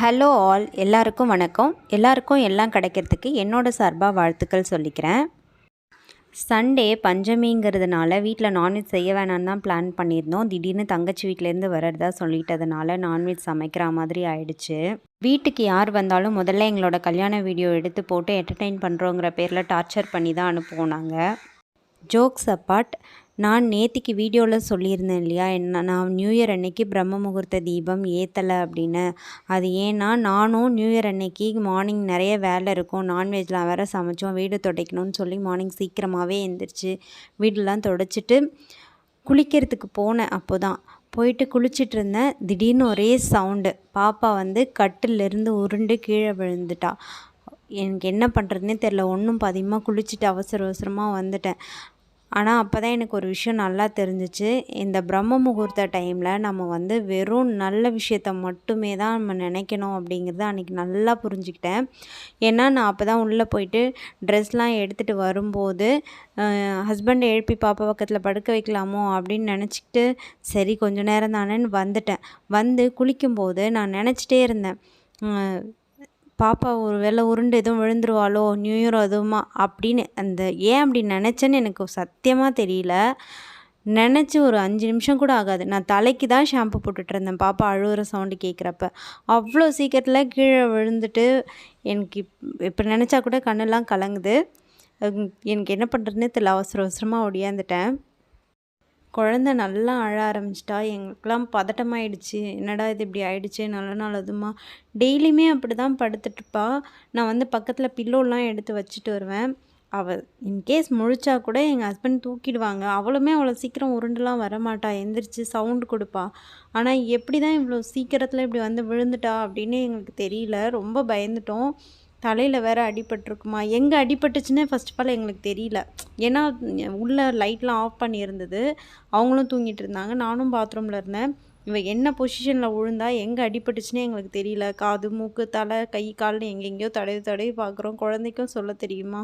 Hello all எல்லாருக்கும் வணக்கம். எல்லாருக்கும் எல்லாம் கிடைக்கிறதுக்கு என்னோடய சார்பாக வாழ்த்துக்கள் சொல்லிக்கிறேன். சண்டே பஞ்சமிங்கிறதுனால வீட்டில் நான்வெஜ் செய்ய வேணான்னு தான் பிளான் பண்ணியிருந்தோம். திடீர்னு தங்கச்சி வீட்டிலேருந்து வர்றதா சொல்லிட்டதுனால நான்வெஜ் சமைக்கிற மாதிரி ஆயிடுச்சு. வீட்டுக்கு யார் வந்தாலும் முதல்ல எங்களோட கல்யாண வீடியோ எடுத்து போட்டு என்டர்டெயின் பண்ணுறோங்கிற பேரில் டார்ச்சர் பண்ணி தான் அனுப்புவோம் நாங்கள் ஜோக்ஸ் அப்பார்ட் நான் நேத்திக்கு வீடியோவில் சொல்லியிருந்தேன் இல்லையா? என்ன நான் நியூ இயர் அன்னைக்கு பிரம்ம முகூர்த்த தீபம் ஏற்றலை அப்படின்னு. அது ஏன்னா நானும் நியூ இயர் அன்னைக்கு மார்னிங் நிறைய வேலை இருக்கும். நான்வெஜ்லாம் வேறு சமைச்சோம். வீடு துடைக்கணும்னு சொல்லி மார்னிங் சீக்கிரமாகவே எழுந்திரிச்சு வீடெலாம் துடைச்சிட்டு குளிக்கிறதுக்கு போனேன் அப்போ தான் போயிட்டு குளிச்சிட்டு இருந்தேன். திடீர்னு ஒரே சவுண்டு பாப்பா வந்து கட்டிலேருந்து உருண்டு கீழே விழுந்துட்டா. எனக்கு என்ன பண்ணுறதுனே தெரில ஒன்றும் பதிகமாக குளிச்சுட்டு அவசர அவசரமாக வந்துட்டேன். ஆனால் அப்போ தான் எனக்கு ஒரு விஷயம் நல்லா தெரிஞ்சிச்சு. இந்த பிரம்ம முகூர்த்த டைமில் நம்ம வந்து வெறும் நல்ல விஷயத்த மட்டுமே தான் நம்ம நினைக்கணும் அப்படிங்கிறத அன்றைக்கி நல்லா புரிஞ்சுக்கிட்டேன். ஏன்னா நான் அப்போ தான் உள்ளே போயிட்டு ட்ரெஸ்லாம் எடுத்துகிட்டு வரும்போது ஹஸ்பண்டை எழுப்பி பாப்பா பக்கத்தில் படுக்க வைக்கலாமோ அப்படின்னு நினச்சிக்கிட்டு சரி கொஞ்சம் நேரம் தானேன்னு வந்துட்டேன். வந்து குளிக்கும்போது நான் நினச்சிட்டே இருந்தேன். பாப்பா ஒரு வேளை உருண்டு எதுவும் விழுந்துருவாளோ நியூ இயர் அதுவுமா அப்படின்னு அந்த ஏன் அப்படி நினச்சேன்னு எனக்கு சத்தியமாக தெரியல. நினச்சி ஒரு அஞ்சு நிமிஷம் கூட ஆகாது. நான் தலைக்கு தான் ஷாம்பு போட்டுட்ருந்தேன் பாப்பா அழுகிற சவுண்டு கேட்குறப்ப அவ்வளோ சீக்கிரத்தில் கீழே விழுந்துட்டு எனக்கு இப் இப்போ நினச்சா கூட கண்ணெல்லாம் கலங்குது. எனக்கு என்ன பண்ணுறதுனே தெரியல. அவசர அவசரமாக ஒடியாந்துட்டேன் குழந்த நல்லா அழ ஆரம்பிச்சிட்டா எங்களுக்கெல்லாம் பதட்டமாயிடுச்சு. என்னடா இது இப்படி ஆயிடுச்சு நல்ல நாள் அதுமா. டெய்லியுமே அப்படி தான் படுத்துட்ருப்பா நான் வந்து பக்கத்தில் பில்லோலாம் எடுத்து வச்சுட்டு வருவேன். அவள் இன்கேஸ் முழிச்சா கூட எங்கள் ஹஸ்பண்ட் தூக்கிடுவாங்க. அவளுமே அவ்வளோ சீக்கிரம் உருண்டுலாம் வரமாட்டா. எந்திரிச்சு சவுண்டு கொடுப்பா. ஆனால் எப்படி தான் இவ்வளோ சீக்கிரத்தில் இப்படி வந்து விழுந்துட்டா அப்படின்னு எங்களுக்கு தெரியல. ரொம்ப பயந்துட்டோம். தலையில் வேறு அடிபட்டிருக்குமா? எங்கே அடிபட்டுச்சுன்னே ஃபஸ்ட் ஆஃப் ஆல் எங்களுக்கு தெரியல. ஏன்னா உள்ளே லைட்லாம் ஆஃப் பண்ணியிருந்தது. அவங்களும் தூங்கிட்டு இருந்தாங்க. நானும் பாத்ரூமில் இருந்தேன். இவன் என்ன பொசிஷனில் விழுந்தா எங்கே அடிபட்டுச்சுன்னே எங்களுக்கு தெரியல. காது மூக்கு தலை கை கால்னு எங்கெங்கேயோ தடவி தடவி பார்க்குறோம். குழந்தைக்கும் சொல்ல தெரியுமா?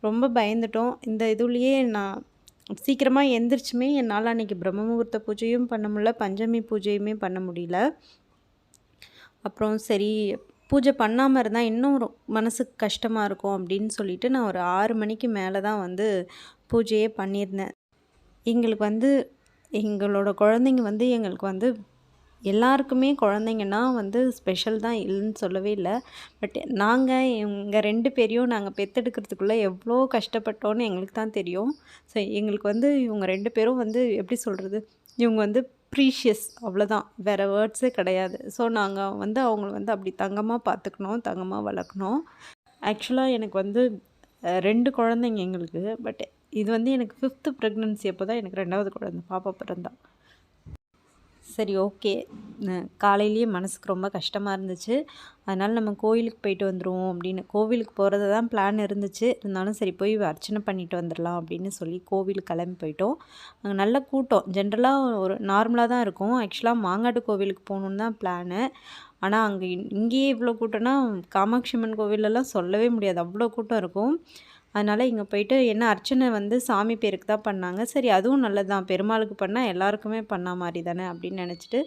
ரொம்ப பயந்துட்டோம். இந்த இதுலேயே நான் சீக்கிரமாக எந்திரிச்சுமே என்னால் அன்றைக்கி பிரம்ம முகூர்த்த பூஜையும் பண்ண முடியல. பஞ்சமி பூஜையுமே பண்ண முடியல. அப்புறம் சரி பூஜை பண்ணாமல் இருந்தால் இன்னும் மனசுக்கு கஷ்டமாக இருக்கும் அப்படின்னு சொல்லிட்டு நான் ஒரு ஆறு மணிக்கு மேலே தான் வந்து பூஜையே பண்ணியிருந்தேன். எங்களுக்கு வந்து எங்களோட குழந்தைங்க வந்து எங்களுக்கு வந்து எல்லாருக்குமே குழந்தைங்கன்னா வந்து ஸ்பெஷல் தான் இல்லைன்னு சொல்லவே இல்லை. பட் நாங்கள் எங்கள் ரெண்டு பேரையும் நாங்கள் பெற்றெடுக்கிறதுக்குள்ளே எவ்வளோ கஷ்டப்பட்டோன்னு எங்களுக்கு தான் தெரியும். ஸோ எங்களுக்கு வந்து இவங்க ரெண்டு பேரும் வந்து எப்படி சொல்கிறது இவங்க வந்து ப்ரீஷியஸ் அவ்வளோதான் வேறு வேர்ட்ஸே கிடையாது. ஸோ நாங்கள் வந்து அவங்கள வந்து அப்படி தங்கமாக பார்த்துக்கணும் தங்கமாக வளர்க்கணும். ஆக்சுவலாக எனக்கு வந்து ரெண்டு குழந்தைங்க எங்களுக்கு. பட் இது வந்து எனக்கு ஃபிஃப்த்து ப்ரெக்னென்சி அப்போ தான் எனக்கு ரெண்டாவது குழந்தை பாப்பா பிறந்தான் சரி ஓகே. காலையிலேயே மனசுக்கு ரொம்ப கஷ்டமாக இருந்துச்சு. அதனால் நம்ம கோவிலுக்கு போயிட்டு வந்துடுவோம் அப்படின்னு. கோவிலுக்கு போகிறது தான் பிளான் இருந்துச்சு. இருந்தாலும் சரி போய் அர்ச்சனை பண்ணிட்டு வந்துடலாம் அப்படின்னு சொல்லி கோவிலுக்கு கிளம்பி போயிட்டோம். அங்கே நல்ல கூட்டம். ஜென்ரலாக ஒரு நார்மலாக தான் இருக்கும். ஆக்சுவலாக மாங்காட்டு கோவிலுக்கு போகணுன்னு தான் பிளானு. ஆனால் அங்கே இங்கேயே இவ்வளோ கூட்டம்னா காமாட்சி அம்மன் கோவிலெல்லாம் சொல்லவே முடியாது. அவ்வளோ கூட்டம் இருக்கும். அதனால் இங்கே போயிட்டு என்ன அர்ச்சனை வந்து சாமி பேருக்கு தான் பண்ணாங்க. சரி அதுவும் நல்லது தான் பெருமாளுக்கு பண்ணால் எல்லாருக்குமே பண்ணா மாதிரி தானே அப்படின்னு நினச்சிட்டு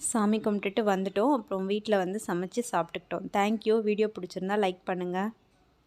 சாமி கும்பிட்டுட்டு வந்துட்டோம். அப்புறம் வீட்டில் வந்து சமைச்சு சாப்பிட்டுக்கிட்டோம். தேங்க்யூ வீடியோ பிடிச்சிருந்தா லைக் பண்ணுங்கள்